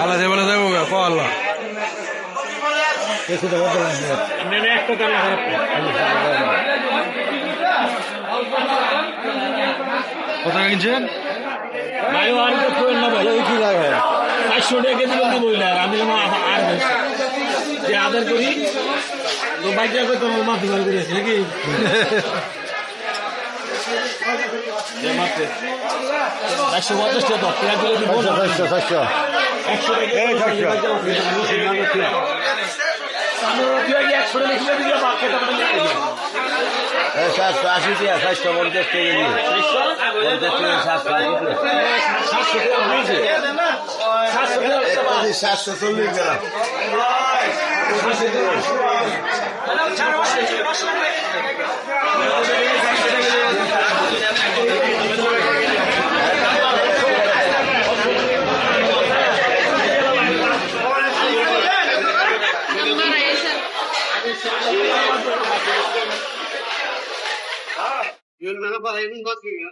আল্লাহ দেবে না যাব গা, ক আল্লাহ। কত কিনছেন? চারশো টাকা কেজি বলতে বললে আর আমি আর। যে আদার করি তো বাইকটা করে তোমার করে করেছি নাকি। একশো পঞ্চাশ টাকা পেঁয়াজগুলো দিব একশো একশো টাকা সাতশো আশি টাকা পঞ্চাশ টাকা দিয়ে টাকা টাকা টাকা চল্লিশ গ্রাম Yönmene parayı nasıl ya?